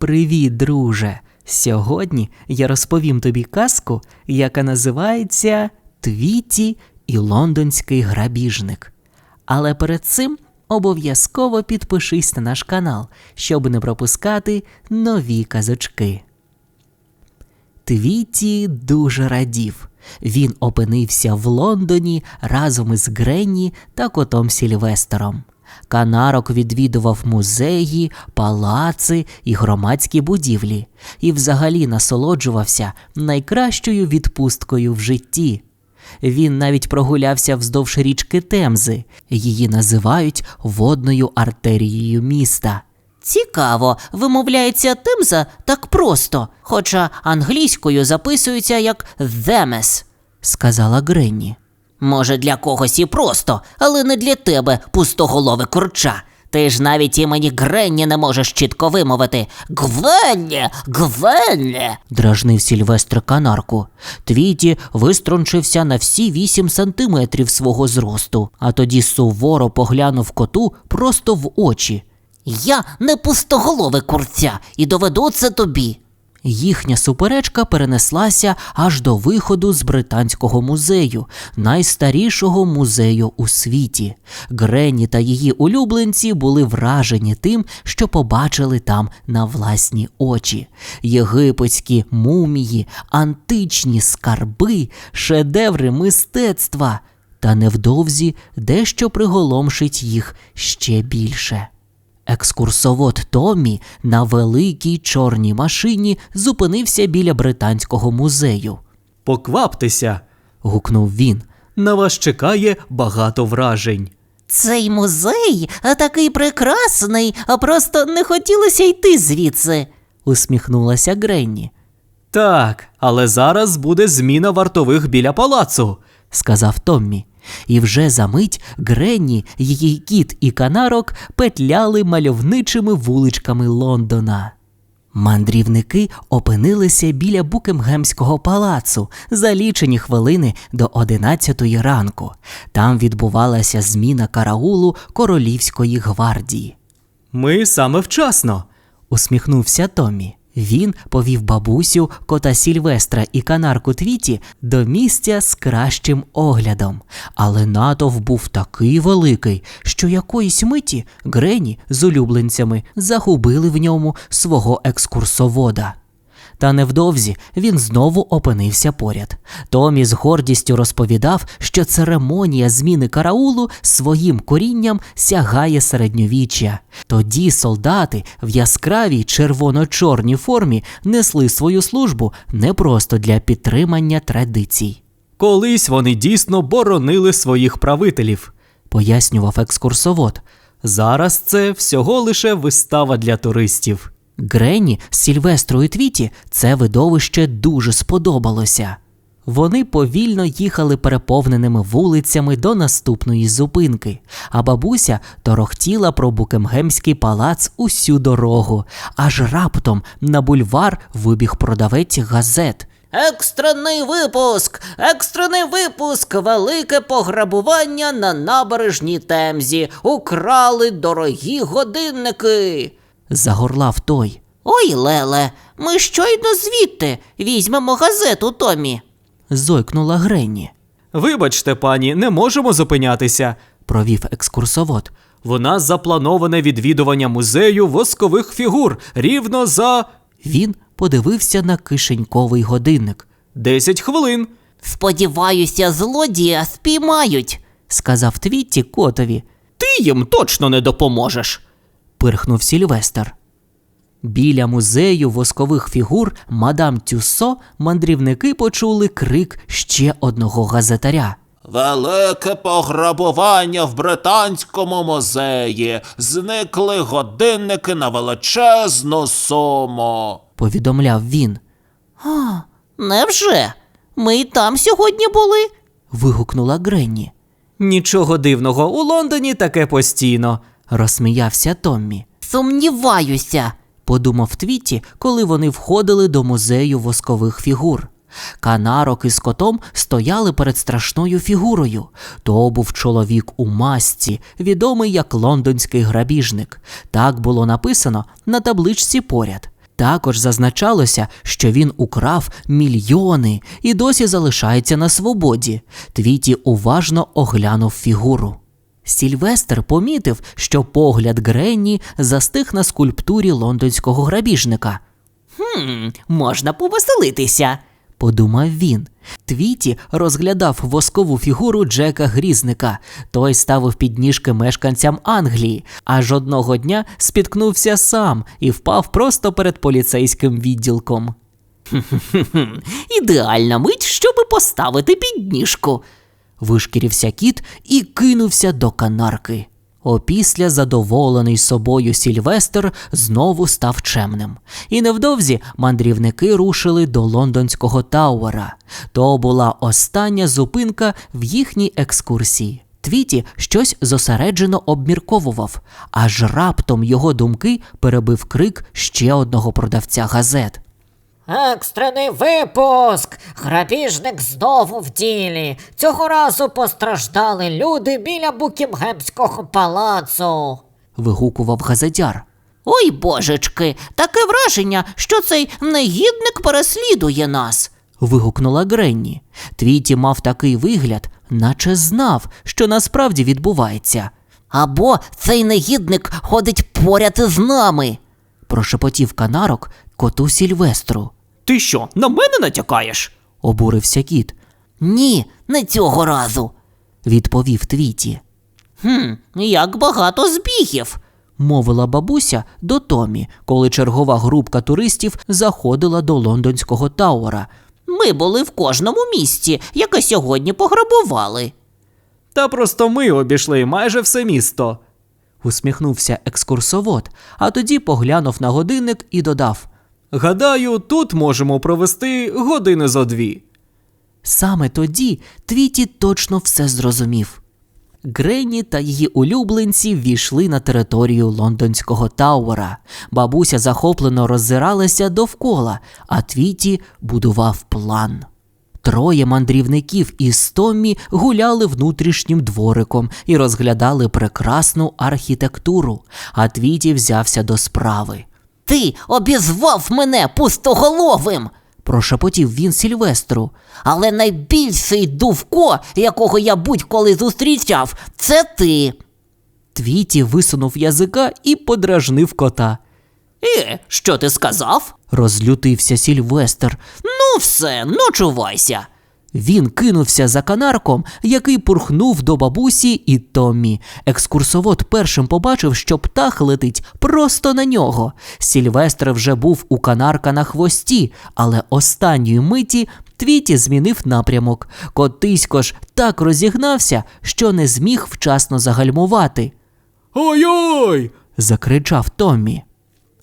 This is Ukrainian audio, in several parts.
Привіт, друже! Сьогодні я розповім тобі казку, яка називається Твіті і лондонський грабіжник. Але перед цим обов'язково підпишись на наш канал, щоб не пропускати нові казочки. Твіті дуже радів. Він опинився в Лондоні разом із Гренні та котом Сільвестером. Канарок відвідував музеї, палаци і громадські будівлі і взагалі насолоджувався найкращою відпусткою в житті. Він навіть прогулявся вздовж річки Темзи, її називають водною артерією міста. Цікаво, вимовляється Темза так просто, хоча англійською записується як «Themse». сказала Гренні. Може, для когось і просто, але не для тебе, пустоголове курча. Ти ж навіть імені Гренні не можеш чітко вимовити Гвенні, Гвенні. дражнив Сільвестр канарку. Твіті виструнчився на всі вісім сантиметрів свого зросту, а тоді суворо поглянув коту просто в очі. Я не пустоголове курця і доведу це тобі. Їхня суперечка перенеслася аж до виходу з британського музею, найстарішого музею у світі. Гренні та її улюбленці були вражені тим, що побачили там на власні очі. Єгипетські мумії, античні скарби, шедеври мистецтва. Та невдовзі дещо приголомшить їх ще більше. Екскурсовод Томмі на великій чорній машині зупинився біля британського музею. Покваптеся, Гукнув він. на вас чекає багато вражень. Цей музей такий прекрасний, а просто не хотілося йти звідси. Усміхнулася Гренні, Так, але зараз буде зміна вартових біля палацу. сказав Томмі. І вже за мить Гренні, її кіт і канарок петляли мальовничими вуличками Лондона. Мандрівники опинилися біля Букемгемського палацу за лічені хвилини до одинадцятої ранку. Там відбувалася зміна караулу королівської гвардії. Ми саме вчасно. усміхнувся Томмі. Він повів бабусю, кота Сільвестра і канарку Твіті до місця з кращим оглядом. Але натовп був такий великий, що якоїсь миті Грені з улюбленцями загубили в ньому свого екскурсовода. Та невдовзі він знову опинився поряд. Томі з гордістю розповідав, що церемонія зміни караулу своїм корінням сягає середньовіччя. Тоді солдати в яскравій червоно-чорній формі несли свою службу не просто для підтримання традицій, Колись вони дійсно боронили своїх правителів. пояснював екскурсовод. Зараз це всього лише вистава для туристів. Гренні, Сільвестру і Твіті це видовище дуже сподобалося. Вони повільно їхали переповненими вулицями до наступної зупинки, а бабуся торохтіла про Букемгемський палац усю дорогу, аж раптом на бульвар вибіг продавець газет. Екстрений випуск! Екстрений випуск! Велике пограбування на набережній Темзі. Украли дорогі годинники. Загорлав той. Ой, Леле, ми щойно звідти візьмемо газету Томі. Зойкнула Гренні, Вибачте, пані, не можемо зупинятися. провів екскурсовод. В нас заплановане відвідування музею воскових фігур рівно за Він подивився на кишеньковий годинник. 10 хвилин. Сподіваюся, злодія спіймають. Сказав Твітті котові. Ти їм точно не допоможеш. Пирхнув Сільвестр. Біля музею воскових фігур мадам Тюссо мандрівники почули крик ще одного газетаря. Велике пограбування в британському музеї. Зникли годинники на величезну суму. Повідомляв він. А, невже? Ми й там сьогодні були? Вигукнула Гренні. Нічого дивного, у Лондоні таке постійно. Розсміявся Томмі. Сумніваюся. Подумав Твіті, коли вони входили до музею воскових фігур. Канарок із котом стояли перед страшною фігурою. То був чоловік у масці, відомий як лондонський грабіжник. Так було написано на табличці поряд. Також зазначалося, що він украв мільйони і досі залишається на свободі. Твіті уважно оглянув фігуру. Сільвестр помітив, що погляд Гренні застиг на скульптурі лондонського грабіжника. Хм, можна повеселитися. Подумав він. Твіті розглядав воскову фігуру Джека Грізника. Той ставив підніжки мешканцям Англії, аж одного дня спіткнувся сам і впав просто перед поліцейським відділком. Ідеальна мить, щоби поставити підніжку. Вишкірився кіт і кинувся до канарки. Опісля задоволений собою Сільвестр знову став чемним. І невдовзі мандрівники рушили до лондонського Тауера. То була остання зупинка в їхній екскурсії. Твіті щось зосереджено обмірковував, аж раптом його думки перебив крик ще одного продавця газет. Екстрений випуск! Грабіжник знову в ділі. Цього разу постраждали люди біля Букінгемського палацу. вигукував газетяр. Ой, божечки, таке враження, що цей негідник переслідує нас. вигукнула Гренні. Твіті мав такий вигляд, наче знав, що насправді відбувається. Або цей негідник ходить поряд із нами. Прошепотів канарок коту Сільвестру. Ти що, на мене натякаєш? Обурився кіт, Ні, не цього разу. відповів Твіті. Хм, як багато збігів. Мовила бабуся до Томі, коли чергова групка туристів заходила до лондонського Тауера. Ми були в кожному місці, яке сьогодні пограбували. Та просто ми обійшли майже все місто. Усміхнувся екскурсовод, а тоді поглянув на годинник і додав: Гадаю, тут можемо провести години зо дві. Саме тоді Твіті точно все зрозумів. Гренні та її улюбленці ввійшли на територію лондонського Тауера. Бабуся захоплено роззиралася довкола, а Твіті будував план. Троє мандрівників із Томмі гуляли внутрішнім двориком і розглядали прекрасну архітектуру, а Твіті взявся до справи. Ти обізвав мене пустоголовим. Прошепотів він Сільвестру. Але найбільший дувко, якого я будь-коли зустрічав, це ти. Твіті висунув язика і подражнив кота. Е, що ти сказав? Розлютився Сільвестр. Ну, все, ночувайся. Він кинувся за канарком, який пурхнув до бабусі і Томмі. Екскурсовод першим побачив, що птах летить просто на нього. Сільвестр вже був у канарка на хвості, але останньої миті Твіті змінив напрямок. Котисько ж так розігнався, що не зміг вчасно загальмувати. Ой-ой! закричав Томмі.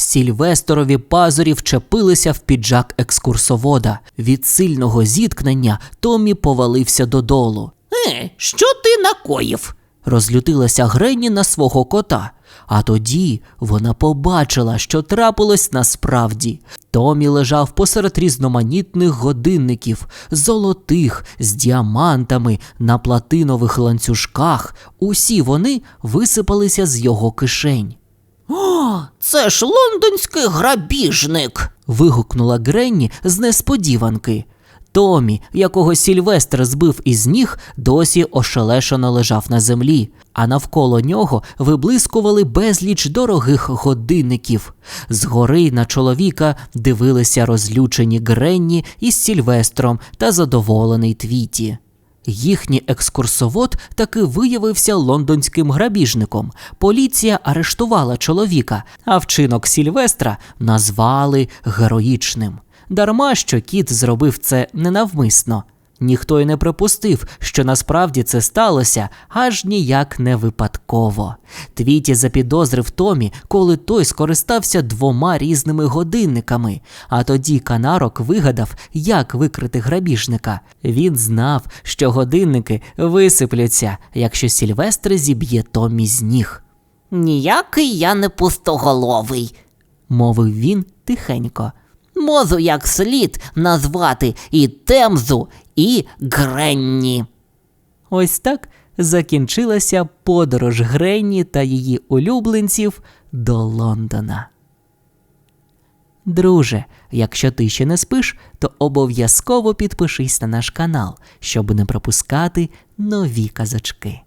Сільвестерові пазурі вчепилися в піджак екскурсовода. Від сильного зіткнення Томмі повалився додолу. Е, що ти накоїв? Розлютилася Гренні на свого кота. А тоді вона побачила, що трапилось насправді. Томі лежав посеред різноманітних годинників, золотих, з діамантами, на платинових ланцюжках. Усі вони висипалися з його кишень. О, це ж лондонський грабіжник. вигукнула Гренні з несподіванки. Томі, якого Сільвестр збив із ніг, досі ошелешено лежав на землі, а навколо нього виблискували безліч дорогих годинників. Згори на чоловіка дивилися розлючені Гренні із Сільвестром та задоволений Твіті. Їхній екскурсовод таки виявився лондонським грабіжником. Поліція арештувала чоловіка, а вчинок Сільвестра назвали героїчним. Дарма що кіт зробив це ненавмисно. Ніхто й не припустив, що насправді це сталося аж ніяк не випадково. Твіті запідозрив Томі, коли той скористався двома різними годинниками, а тоді канарок вигадав, як викрити грабіжника. Він знав, що годинники висипляться, якщо Сільвестр зіб'є Томі з ніг, Ніякий я не пустоголовий. мовив він тихенько. Можу як слід назвати і Темзу, і Гренні. Ось так закінчилася подорож Гренні та її улюбленців до Лондона. Друже, якщо ти ще не спиш, то обов'язково підпишись на наш канал, щоб не пропускати нові казочки.